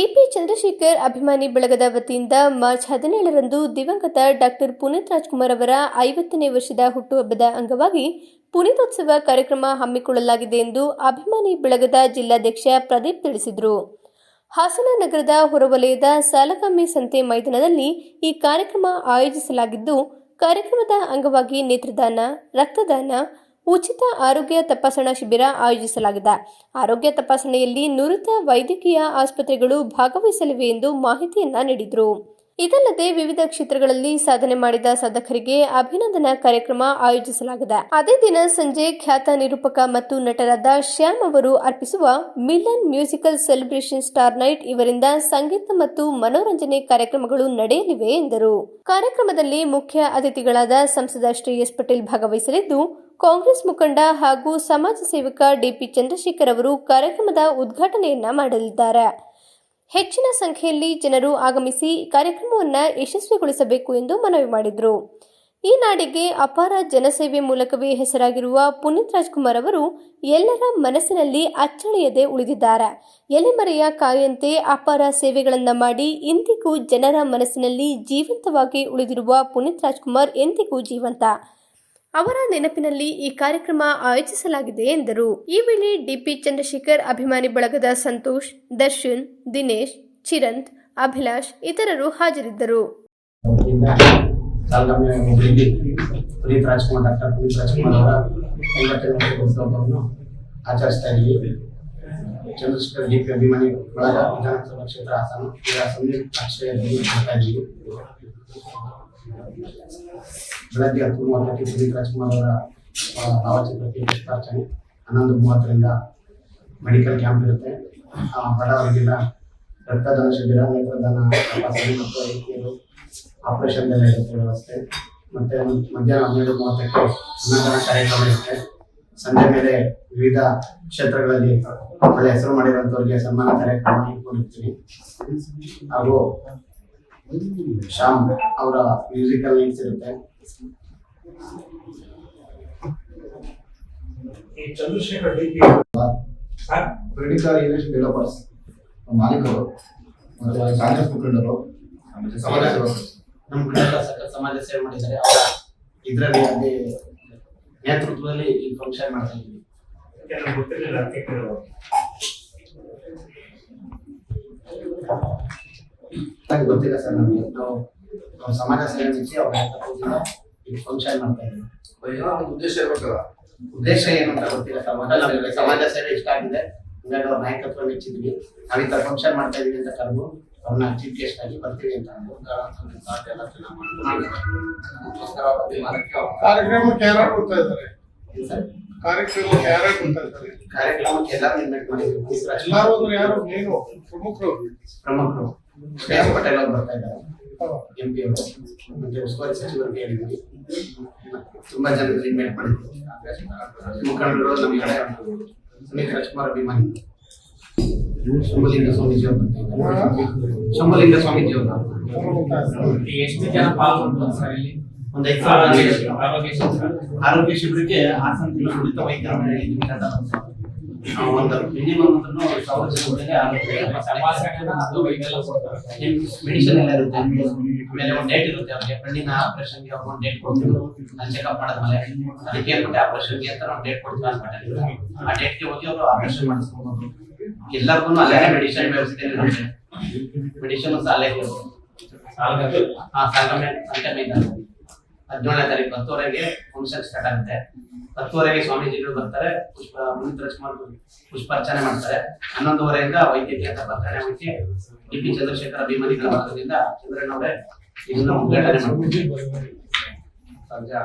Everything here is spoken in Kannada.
ಡಿಪಿ ಚಂದ್ರಶೇಖರ್ ಅಭಿಮಾನಿ ಬಳಗದ ವತಿಯಿಂದ ಮಾರ್ಚ್ ಹದಿನೇಳರಂದು ದಿವಂಗತ ಡಾಕ್ಟರ್ ಪುನೀತ್ ರಾಜ್ಕುಮಾರ್ ಅವರ ಐವತ್ತನೇ ವರ್ಷದ ಹುಟ್ಟುಹಬ್ಬದ ಅಂಗವಾಗಿ ಪುನೀತೋತ್ಸವ ಕಾರ್ಯಕ್ರಮ ಹಮ್ಮಿಕೊಳ್ಳಲಾಗಿದೆ ಎಂದು ಅಭಿಮಾನಿ ಬಳಗದ ಜಿಲ್ಲಾಧ್ಯಕ್ಷ ಪ್ರದೀಪ್ ತಿಳಿಸಿದರು. ಹಾಸನ ನಗರದ ಹೊರವಲಯದ ಸಾಲಗಾಮಿ ಸಂತೆ ಮೈದಾನದಲ್ಲಿ ಈ ಕಾರ್ಯಕ್ರಮ ಆಯೋಜಿಸಲಾಗಿದ್ದು, ಕಾರ್ಯಕ್ರಮದ ಅಂಗವಾಗಿ ನೇತ್ರದಾನ, ರಕ್ತದಾನ ಉಚಿತ ಆರೋಗ್ಯ ತಪಾಸಣಾ ಶಿಬಿರ ಆಯೋಜಿಸಲಾಗಿದೆ. ಆರೋಗ್ಯ ತಪಾಸಣೆಯಲ್ಲಿ ನುರಿತ ವೈದ್ಯಕೀಯ ಆಸ್ಪತ್ರೆಗಳು ಭಾಗವಹಿಸಲಿವೆ ಎಂದು ಮಾಹಿತಿಯನ್ನ ನೀಡಿದರು. ಇದಲ್ಲದೆ ವಿವಿಧ ಕ್ಷೇತ್ರಗಳಲ್ಲಿ ಸಾಧನೆ ಮಾಡಿದ ಸಾಧಕರಿಗೆ ಅಭಿನಂದನಾ ಕಾರ್ಯಕ್ರಮ ಆಯೋಜಿಸಲಾಗಿದೆ. ಅದೇ ದಿನ ಸಂಜೆ ಖ್ಯಾತ ನಿರೂಪಕ ಮತ್ತು ನಟರಾದ ಶ್ಯಾಮ್ ಅವರು ಅರ್ಪಿಸುವ Milan musical celebration star night ಇವರಿಂದ ಸಂಗೀತ ಮತ್ತು ಮನೋರಂಜನೆ ಕಾರ್ಯಕ್ರಮಗಳು ನಡೆಯಲಿವೆ ಎಂದರು. ಕಾರ್ಯಕ್ರಮದಲ್ಲಿ ಮುಖ್ಯ ಅತಿಥಿಗಳಾದ ಸಂಸದ ಶ್ರೀ ಎಸ್ ಪಟೇಲ್ ಭಾಗವಹಿಸಲಿದ್ದು ಕಾಂಗ್ರೆಸ್ ಮುಖಂಡ ಹಾಗೂ ಸಮಾಜ ಸೇವಕ ಡಿಪಿ ಚಂದ್ರಶೇಖರ್ ಅವರು ಕಾರ್ಯಕ್ರಮದ ಉದ್ಘಾಟನೆಯನ್ನ ಮಾಡಲಿದ್ದಾರೆ. ಹೆಚ್ಚಿನ ಸಂಖ್ಯೆಯಲ್ಲಿ ಜನರು ಆಗಮಿಸಿ ಕಾರ್ಯಕ್ರಮವನ್ನು ಯಶಸ್ವಿಗೊಳಿಸಬೇಕು ಎಂದು ಮನವಿ ಮಾಡಿದರು. ಈ ನಾಡಿಗೆ ಅಪಾರ ಜನಸೇವೆ ಮೂಲಕವೇ ಹೆಸರಾಗಿರುವ ಪುನೀತ್ ರಾಜ್ಕುಮಾರ್ ಅವರು ಎಲ್ಲರ ಮನಸ್ಸಿನಲ್ಲಿ ಅಚ್ಚಳಿಯದೆ ಉಳಿದಿದ್ದಾರೆ. ಎಲೆಮರೆಯ ಕಾಯಂತೆ ಅಪಾರ ಸೇವೆಗಳನ್ನು ಮಾಡಿ ಇಂದಿಗೂ ಜನರ ಮನಸ್ಸಿನಲ್ಲಿ ಜೀವಂತವಾಗಿ ಉಳಿದಿರುವ ಪುನೀತ್ ರಾಜ್ಕುಮಾರ್ ಎಂದಿಗೂ ಜೀವಂತ. ಅವರ ನೆನಪಿನಲ್ಲಿ ಈ ಕಾರ್ಯಕ್ರಮ ಆಯೋಜಿಸಲಾಗಿದೆ ಎಂದರು. ಈ ವೇಳೆ ಡಿಪಿ ಚಂದ್ರಶೇಖರ್, ಅಭಿಮಾನಿ ಬಳಗದ ಸಂತೋಷ್, ದರ್ಶನ್, ದಿನೇಶ್, ಚಿರಂತ್, ಅಭಿಲಾಷ್ ಇತರರು ಹಾಜರಿದ್ದರು. ಆಚರಿಸ್ತಾ ಇದ್ದೀವಿ. ಚಂದ್ರಶೇಖರ್ ಡಿ ಪಿ ಅಭಿಮಾನಿ ಬಳಗ ವಿಧಾನಸಭಾ ಕ್ಷೇತ್ರ ಹಾಸನ ಈಗ ಸಂದೀಪ್ ಅಕ್ಷಯದಲ್ಲಿ ಮಾಡ್ತಾ ಇದ್ದೀವಿ. ಬೆಳಗ್ಗೆ ಹತ್ತು ಮೂವತ್ತಕ್ಕೆ ಪುನೀತ್ ರಾಜ್ಕುಮಾರ್ ಅವರ ಭಾವಚಿತ್ರಕ್ಕೆ ಪುಷ್ಪಾರ್ಚನೆ ಹನ್ನೊಂದು ಮೂವತ್ತರಿಂದ ಮೆಡಿಕಲ್ ಕ್ಯಾಂಪ್ ಇರುತ್ತೆ. ಬಡವರಿಗೆಲ್ಲ ರಕ್ತದಾನ ಶಿಬಿರ, ನೇತ್ರದಾನ, ತಪಾಸಣೆ ಮತ್ತು ವೈದ್ಯರು ಆಪರೇಷನ್ ಎಲ್ಲ ಇರುತ್ತೆ ವ್ಯವಸ್ಥೆ. ಮತ್ತೆ ಮಧ್ಯಾಹ್ನ ಹನ್ನೆರಡು ಮೂವತ್ತಕ್ಕೆ ಅನ್ನದಾನ ಕಾರ್ಯಕ್ರಮ ಇರುತ್ತೆ. ಸಂಜೆ ಮೇಲೆ ವಿವಿಧ ಕ್ಷೇತ್ರಗಳಲ್ಲಿ ಒಳ್ಳೆ ಹೆಸರು ಮಾಡಿರುವಂತವರಿಗೆ ಸನ್ಮಾನ ಕಾರ್ಯಕ್ರಮ ಇಟ್ಕೊಂಡಿರ್ತೀನಿ ಹಾಗೂ ಶ್ಯಾಮ್ ಅವರ ಮ್ಯೂಸಿಕಲ್ ನೀಡ್ಸ್ ಇರುತ್ತೆ. ಈ Chandrashekar D P credit English developers ಮಾಲೀಕರು. ಮತ್ತೆ ಕಾಂಗ್ರೆಸ್ ಮುಖಂಡರು. ಮತ್ತೆ ಸಮಾಜ ನಮ್ಮ ಸಮಾಜ ಸೇವೆ ಮಾಡಿದ್ದಾರೆ. ಅವರ ಇದರಲ್ಲಿ ಅದೇ ನೇತೃತ್ವದಲ್ಲಿ ಈ ಫಂಕ್ಷನ್ ಮಾಡ್ತಾ ಇದ್ದೀವಿ. ಗೊತ್ತಿರಲಿಲ್ಲ ಅದಕ್ಕೆ. ನಂಗೆ ಗೊತ್ತಿಲ್ಲ ಸರ್ ನಮಗೆ ನಾವು ನಾವು ಸಮಾಜ ಸೇವೆ ಮೆಚ್ಚಿ ಅವ್ರ ಇದು ಫಂಕ್ಷನ್ ಮಾಡ್ತಾ ಇದ್ದೀವಿ ಏನೋ ಒಂದು ಉದ್ದೇಶ ಇರ್ಬೇಕಲ್ಲ ಉದ್ದೇಶ ಏನು ಅಂತ ಗೊತ್ತಿಲ್ಲ ಸರ್ ಮೊದಲ ನಮಗೆ ಸಮಾಜ ಸೇವೆ ಇಷ್ಟ ಆಗಿದೆ ಹಂಗಾಗಿ ಅವ್ರ ನಾಯಕತ್ವ ಮೆಚ್ಚಿದ್ವಿ ನಾವು ಈ ತರ ಫಂಕ್ಷನ್ ಮಾಡ್ತಾ ಇದೀವಿ ಅಂತ ಕರೆದು ಅವ್ರನ್ನ ಚೀಫ್ ಗೆಸ್ಟ್ ಆಗಿ ಬರ್ತೀವಿ ಅಂತ ಕಾರ್ಯಕ್ರಮ ಕಾರ್ಯಕ್ರಮಕ್ಕೆ ಯಾರು ಬರ್ತಾ ಇದ್ದಾರೆ ಕಾರ್ಯಕ್ರಮಕ್ಕೆ ಯಾರು ಇದ್ದಾರೆ ಕಾರ್ಯಕ್ರಮಕ್ಕೆ ಎಲ್ಲರೂ ಇನ್ವೈಟ್ ಮಾಡಿದ್ರು ಎಲ್ಲರೂ ಅಂದ್ರೆ ಯಾರು ಮೇನು ಪ್ರಮುಖರು ಪ್ರಮುಖರು ಶ್ರೇಯಸ್ ಪಟೇಲ್ ಅವರು ಬರ್ತಾ ಇದ್ದಾರೆ. ಎಂ ಪಿ ಅವರು. ಮತ್ತೆ ಉಸ್ತುವಾರಿ ತುಂಬಾ ಜನರಿಗೆ ಇನ್ವೈಟ್ ಮಾಡಿದ್ವಿ ಮುಖಂಡರು ನಮ್ಮ ಕಡೆ. ಸುನೀಲ್ ರಾಜ್ಕುಮಾರ್ ಅಭಿಮಾನಿ. ಶಂಭುಲಿಂಗ ಸ್ವಾಮೀಜಿ ಅವರು ಬರ್ತಾ ಇದ್ದಾರೆ. ಶಂಭುಲಿಂಗ ಸ್ವಾಮೀಜಿ ಅವರು. ಎಷ್ಟು ಜನ ಪಾಲ್ಗೊಂಡು ಸರ್ ಇಲ್ಲಿ? ಒಂದು ಐದು ಸಾವಿರ ಆರೋಗ್ಯ ಶಿಬಿರಕ್ಕೆ ಹೇಳಿದ್ವಿ ಅಂತ ಆ, ಒಂದು ಮಿನಿಮಮ್ ಅಂದ್ರೆ ಸಾವಿರ ಜನಗಳಿಗೆ ಆರೋಗ್ಯ ತಪಾಸಣೆನ ಅದು ಇದೆಲ್ಲ ಕೊಡ್ತಾರೆ. ಮೆಡಿಸಿನ್ ಎಲ್ಲ ಇರುತ್ತೆ. ಆಮೇಲೆ ಒಂದು ಡೇಟ್ ಇರುತ್ತೆ. ಅವ್ರಿಗೆ ಕಣ್ಣಿನ ಆಪರೇಷನ್ಗೆ ಒಂದು ಡೇಟ್ ಕೊಡ್ತೀವಿ ಅಲ್ಲಿ ಚೆಕಪ್ ಮಾಡಿದ್ಮೇಲೆ ಅದಕ್ಕೆ ಏನ್ಬಿಟ್ಟು ಆಪರೇಷನ್ಗೆ ಅಂತ ನಾವು ಡೇಟ್ ಕೊಡ್ತೀವಿ ಹಾಸ್ಪಿಟಲ್ ಆ ಡೇಟ್ಗೆ ಹೋಗಿ ಅವರು ಆಪರೇಷನ್ ಮಾಡಿಸ್ಕೊಬೋದು. ಎಲ್ಲರಿಗೂ ಅಲ್ಲೇ ಮೆಡಿಸಿನ್ ವ್ಯವಸ್ಥೆ ಇರುತ್ತೆ. ಮೆಡಿಸಿನ್ ಅಲ್ಲೇ ಮೈದಾನ ಹದಿನೇಳನೇ ತಾರೀಕು ಹತ್ತುವರೆಗೆ ಫಂಕ್ಷನ್ ಸ್ಟಾರ್ಟ್ ಆಗುತ್ತೆ. ಹತ್ತುವರೆಗೆ ಸ್ವಾಮೀಜಿಗಳು ಬರ್ತಾರೆ, ಪುಷ್ಪ ಮುನಿತ್ ರಾಜ್ಕುಮಾರ್ ಪುಷ್ಪಾರ್ಚನೆ ಮಾಡ್ತಾರೆ. ಹನ್ನೊಂದುವರೆಯಿಂದ ವೈದ್ಯಕೀಯ ಬರ್ತಾರೆ. ಮಾಡಿ ಡಿ ಪಿ ಚಂದ್ರಶೇಖರ ಅಭಿಮಾನಿಗಳ ವರ್ಗದಿಂದ ಚಂದ್ರನವರೇ ಇದನ್ನು ಉದ್ಘಾಟನೆ ಮಾಡ್ತಾರೆ. ಸಂಜೆ.